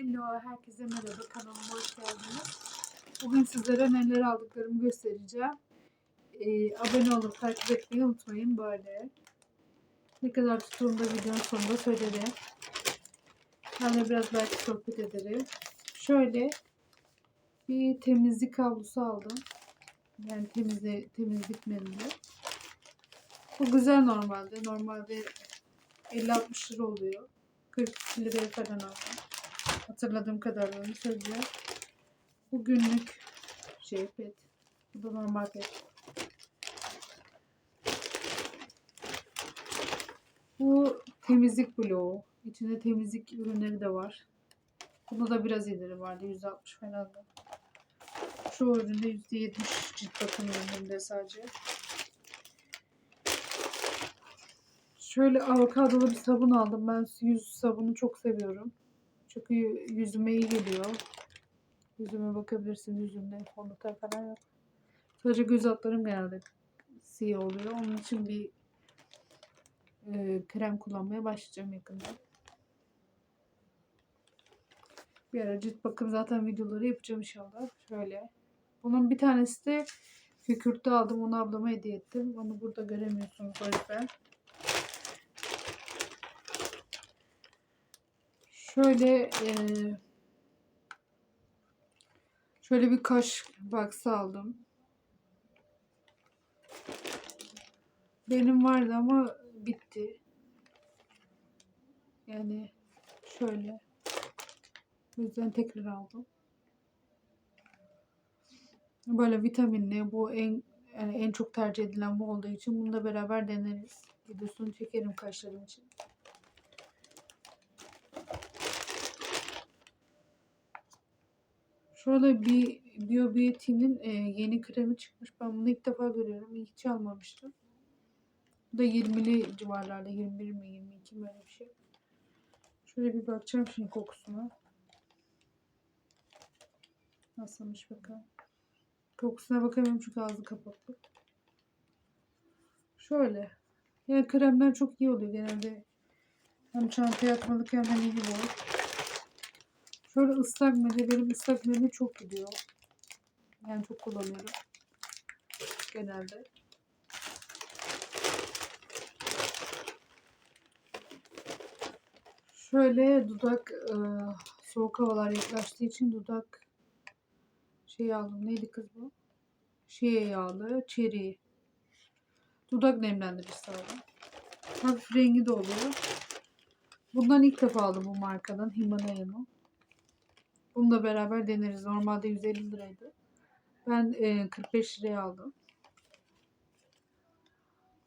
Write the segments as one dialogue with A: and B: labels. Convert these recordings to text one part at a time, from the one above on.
A: Hello, herkese merhaba. Kanalıma hoş geldiniz. Bugün sizlere neler aldıklarımı göstereceğim. Ee, abone olup takip etmeyi unutmayın böyle. Ne kadar tuttuğumu da videonun sonunda söylerim. Ben biraz belki sohbet ederim. Şöyle bir temizlik havlusu aldım. Yani temizle, temizlik mendili. Bu güzel normalde. Normalde 50-60 lira oluyor. 42 liraya falan aldım. Hatırladığım kadarıyla söyleyeceğim. Bu günlük şey pet. Bu da normal pet. Bu temizlik bloğu. İçinde temizlik ürünleri de var. Bunda da biraz indirim vardı. %60 falan da. Şu üründe %70 cilt bakım ürünlerinde sadece. Şöyle avokadolu bir sabun aldım. Ben yüz sabunu çok seviyorum. Çünkü yüzüme iyi geliyor. Yüzüme bakabilirsiniz. Yüzümde fondöten falan yok. Sadece göz altlarım genelde siyah oluyor. Onun için bir e, krem kullanmaya başlayacağım yakında. Bir ara cilt bakım zaten videoları yapacağım inşallah. Şöyle. Bunun bir tanesi de kükürtte aldım. Onu ablama hediye ettim. Onu burada göremiyorsunuz o yüzden. Şöyle e, şöyle bir kaş baksı aldım. Benim vardı ama bitti. Yani şöyle. O yüzden tekrar aldım. Böyle vitaminli bu en yani en çok tercih edilen bu olduğu için bunu da beraber deneriz. Videosunu çekerim kaşlarım için. Şöyle bir BioBeauty'nin e, yeni kremi çıkmış. Ben bunu ilk defa görüyorum. Hiç almamıştım. Bu da 20'li civarlarda. 21 mi 22 mi öyle bir şey. Şöyle bir bakacağım şimdi kokusuna. Nasılmış bakalım. Kokusuna bakamıyorum çünkü ağzı kapalı. Şöyle. Yani kremler çok iyi oluyor genelde. Hem çantaya atmalık hem iyi gibi olur. Şöyle ıslak mendil. Benim ıslak mendil çok gidiyor. Yani çok kullanıyorum. Genelde. Şöyle dudak e, soğuk havalar yaklaştığı için dudak şey aldım. Neydi kız bu? Şeye yağlı. Çeri. Dudak nemlendiricisi aldım. Hafif rengi de oluyor. Bundan ilk defa aldım bu markadan. Himalaya'nın. Bunu da beraber deneriz. Normalde 150 liraydı. Ben e, 45 liraya aldım.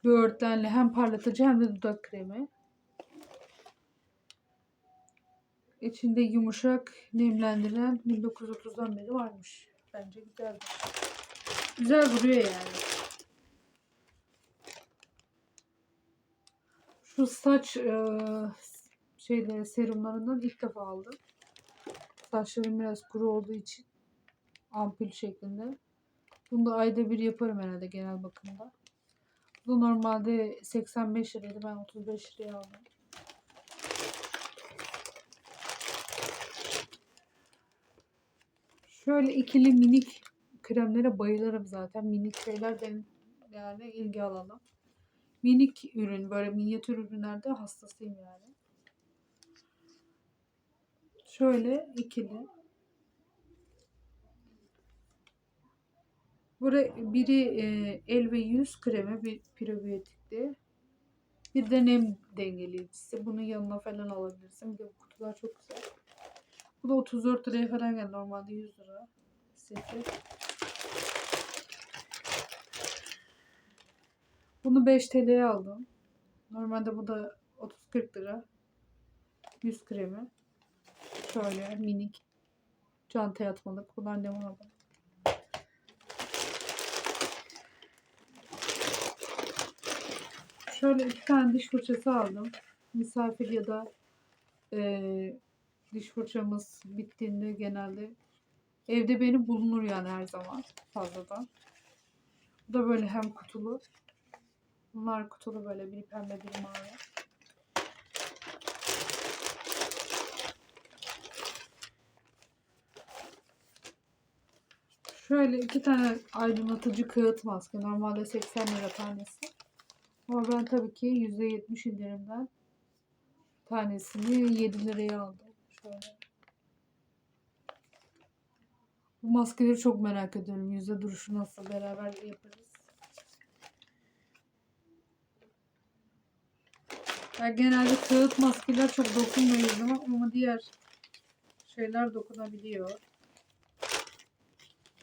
A: Böğürtlenli hem parlatıcı hem de dudak kremi. İçinde yumuşak nemlendiren 1930'dan beri varmış. Bence güzel. Güzel duruyor yani. Şu saç e, şeyleri serumlarından ilk defa aldım. Saçlarım biraz kuru olduğu için ampul şeklinde. Bunu da ayda bir yaparım herhalde genel bakımda. Bu normalde 85 liraydı. Ben 35 liraya aldım. Şöyle ikili minik kremlere bayılırım zaten. Minik şeyler de yani ilgi alalım. Minik ürün böyle minyatür ürünlerde hastasıyım yani. Şöyle ikili. Buraya biri e, el ve yüz kremi bir probiyotikli. Bir de nem dengeleyicisi. Bunun yanına falan alabilirsin. Bir de bu kutular çok güzel. Bu da 34 liraya falan geldi. Normalde 100 lira. Seti. Bunu 5 TL'ye aldım. Normalde bu da 30-40 lira. Yüz kremi. Şöyle minik çantaya atmalık. Bunlar ne var Şöyle iki tane diş fırçası aldım. Misafir ya da e, diş fırçamız bittiğinde genelde evde benim bulunur yani her zaman fazladan. Bu da böyle hem kutulu. Bunlar kutulu böyle bir pembe bir mavi. Şöyle iki tane aydınlatıcı kağıt maske. Normalde 80 lira tanesi. Ama ben tabii ki %70 indirimden tanesini 7 liraya aldım. Şöyle. Bu maskeleri çok merak ediyorum. Yüzde duruşu nasıl beraber yaparız. Ben genelde kağıt maskeler çok dokunmuyor yüzüme ama diğer şeyler dokunabiliyor.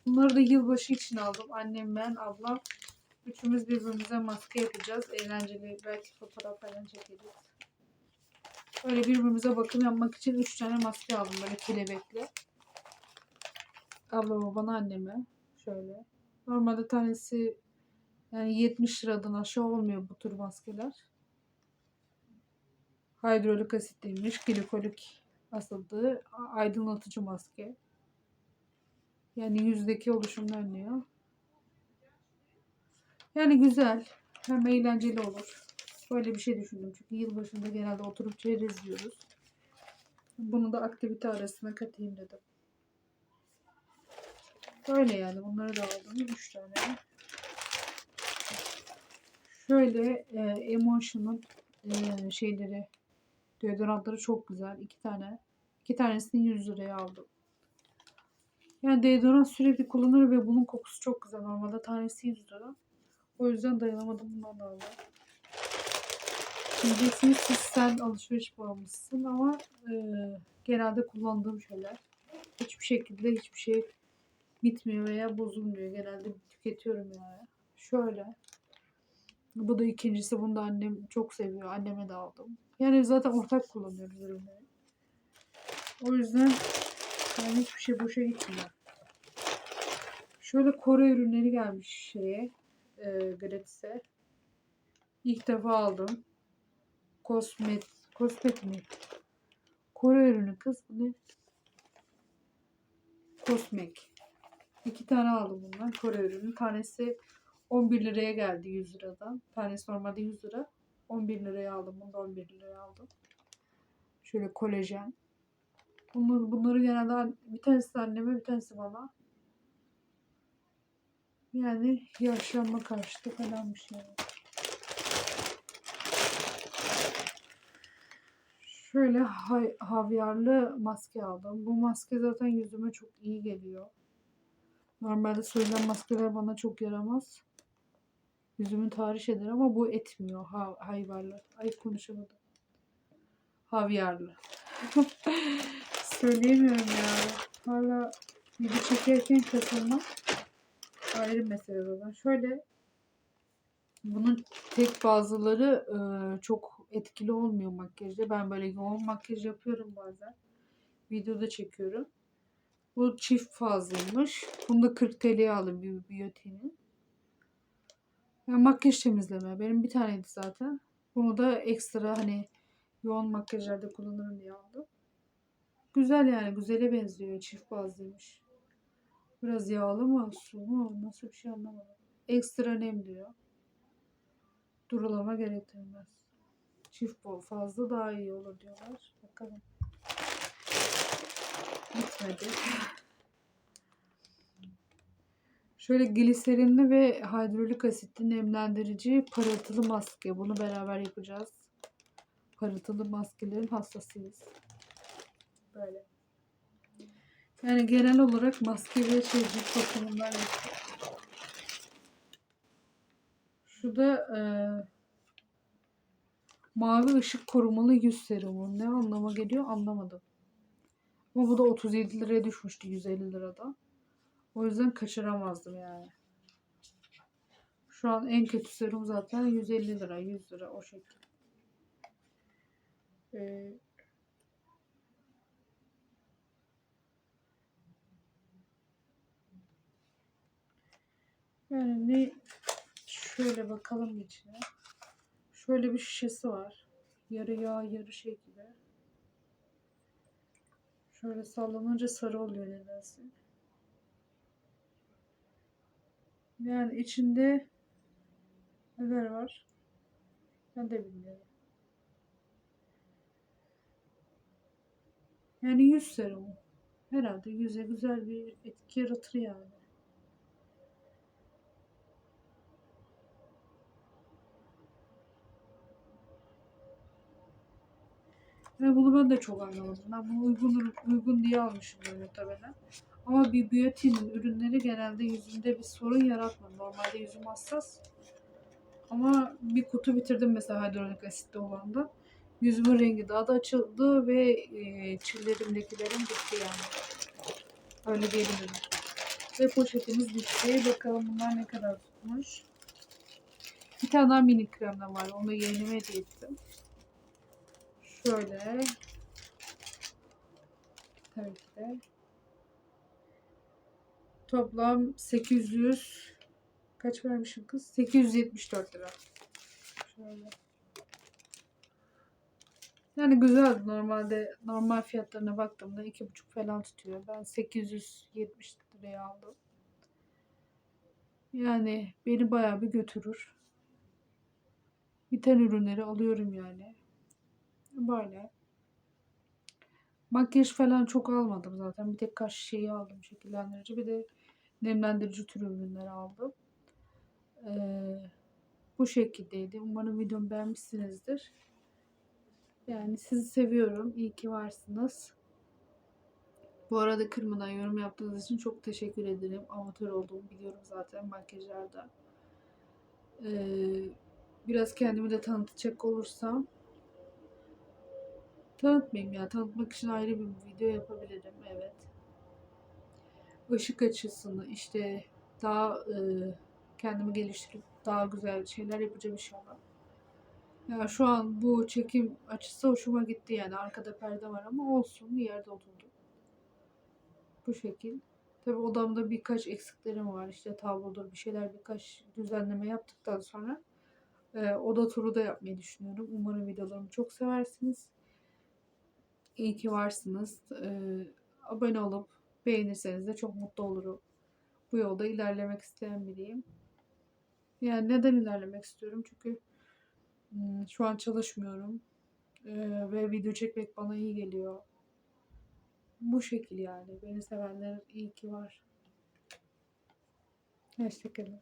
A: Bunları da yılbaşı için aldım. Annem, ben, ablam. Üçümüz birbirimize maske yapacağız. Eğlenceli belki fotoğraf falan çekeceğiz. Böyle birbirimize bakım yapmak için üç tane maske aldım böyle kelebekli. Ablama bana anneme. Şöyle. Normalde tanesi yani 70 liradan aşağı olmuyor bu tür maskeler. Hidrolik asitliymiş. Glikolik asıldı. Aydınlatıcı maske. Yani yüzdeki oluşumu önlüyor. Yani güzel. Hem eğlenceli olur. Böyle bir şey düşündüm. Çünkü yılbaşında genelde oturup çerez yiyoruz. Bunu da aktivite arasına katayım dedim. Böyle yani. Bunları da aldım. 3 tane. Şöyle e, Emotion'un e, şeyleri deodorantları çok güzel. iki tane. İki tanesini 100 liraya aldım. Yani deodorant sürekli kullanır ve bunun kokusu çok güzel. Normalde tanesi 100 lira. O yüzden dayanamadım bundan da aldım. Diyeceksiniz siz sen alışveriş bağımlısın ama e, genelde kullandığım şeyler. Hiçbir şekilde hiçbir şey bitmiyor veya bozulmuyor. Genelde tüketiyorum yani. Şöyle. Bu da ikincisi. Bunu da annem çok seviyor. Anneme de aldım. Yani zaten ortak kullanıyoruz ürünleri. O yüzden yani hiçbir şey boşa gitmiyor. Şöyle Kore ürünleri gelmiş şeye. E, gratis'e. İlk defa aldım. Kosmet. Kosmet mi? Kore ürünü kız. Bu ne? Kosmek. İki tane aldım bundan. Kore ürünü. Tanesi 11 liraya geldi 100 liradan. Tanesi normalde 100 lira. 11 liraya aldım. Bunu da 11 liraya aldım. Şöyle kolajen. Bunları, bunları genelde bir tanesi anneme bir tanesi bana. Yani yaşlanma karşıtı falanmış yani. Şöyle hay, havyarlı maske aldım. Bu maske zaten yüzüme çok iyi geliyor. Normalde söylenen maskeler bana çok yaramaz. Yüzümü tahriş eder ama bu etmiyor. Ha, hayvarlı. Ay konuşamadım. Havyarlı. Söyleyemiyorum ya. Hala video çekerken katılmak ayrı mesele zaten. Şöyle bunun tek bazıları e, çok etkili olmuyor makyajda. Ben böyle yoğun makyaj yapıyorum bazen. Videoda çekiyorum. Bu çift fazlaymış. Bunu da 40 TL'ye aldım biyotini. Yani makyaj temizleme. Benim bir taneydi zaten. Bunu da ekstra hani yoğun makyajlarda kullanırım diye aldım. Güzel yani. Güzele benziyor. Çift bazlıymış. Biraz yağlı mı? Su mu? Nasıl bir şey anlamadım. Ekstra nem diyor. Durulama gerektirmez. Çift bol fazla daha iyi olur diyorlar. Bakalım. Bitmedi. Şöyle gliserinli ve hidrolik asitli nemlendirici parıltılı maske. Bunu beraber yapacağız. Parıltılı maskelerin hastasıyız. Böyle. Yani genel olarak maske ve şey cilt bakımından. Şu da e, mavi ışık korumalı yüz serumu. Ne anlama geliyor anlamadım. Ama bu da 37 liraya düşmüştü 150 lirada. O yüzden kaçıramazdım yani. Şu an en kötü serum zaten 150 lira, 100 lira o şekilde. Ee, yani ne şöyle bakalım içine. Şöyle bir şişesi var. Yarı yağ, yarı şey gibi. Şöyle sallanınca sarı oluyor nedense. Yani içinde neler var? Ben de bilmiyorum. Yani yüz serumu. Herhalde yüze güzel bir etki yaratır yani. Ve bunu ben de çok anlamadım. Ben bunu uygun, uygun diye almışım böyle muhtemelen. Ama bir Beauty'nin ürünleri genelde yüzümde bir sorun yaratmıyor. Normalde yüzüm hassas. Ama bir kutu bitirdim mesela hidrolik asitli olan da. Yüzümün rengi daha da açıldı ve e, çillerim, lekelerim gitti yani. Öyle diyebilirim. Ve poşetimiz bitti. Bakalım bunlar ne kadar tutmuş. Bir tane daha mini kremden var. Onu yeğenime hediye ettim. Şöyle. Tabii ki de. Toplam 800 kaç vermişim kız? 874 lira. Şöyle. Yani güzel. Normalde normal fiyatlarına baktığımda 2,5 falan tutuyor. Ben 870 liraya aldım. Yani beni bayağı bir götürür. Biten ürünleri alıyorum yani. Böyle. Makyaj falan çok almadım zaten. Bir tek kaş şeyi aldım şekillendirici. Bir de nemlendirici tür ürünler aldım. Ee, bu şekildeydi. Umarım videomu beğenmişsinizdir. Yani sizi seviyorum. İyi ki varsınız. Bu arada kırmadan yorum yaptığınız için çok teşekkür ederim. Amatör olduğumu biliyorum zaten makyajlarda. Ee, biraz kendimi de tanıtacak olursam tanıtmayayım ya. Tanıtmak için ayrı bir video yapabilirim. Evet. Işık açısını işte daha e, kendimi geliştirip daha güzel şeyler yapacağım inşallah. Ya şu an bu çekim açısı hoşuma gitti yani. Arkada perde var ama olsun. Yerde oturdum. Bu şekil. Tabi odamda birkaç eksiklerim var. İşte tablodur bir şeyler birkaç düzenleme yaptıktan sonra e, oda turu da yapmayı düşünüyorum. Umarım videolarımı çok seversiniz. İyi ki varsınız. E, abone olup beğenirseniz de çok mutlu olurum. Bu yolda ilerlemek isteyen biriyim. Yani neden ilerlemek istiyorum? Çünkü Hmm, Şu an çalışmıyorum. Ee, ve video çekmek bana iyi geliyor. Bu şekil yani. Beni sevenler iyi ki var. Hoşçakalın.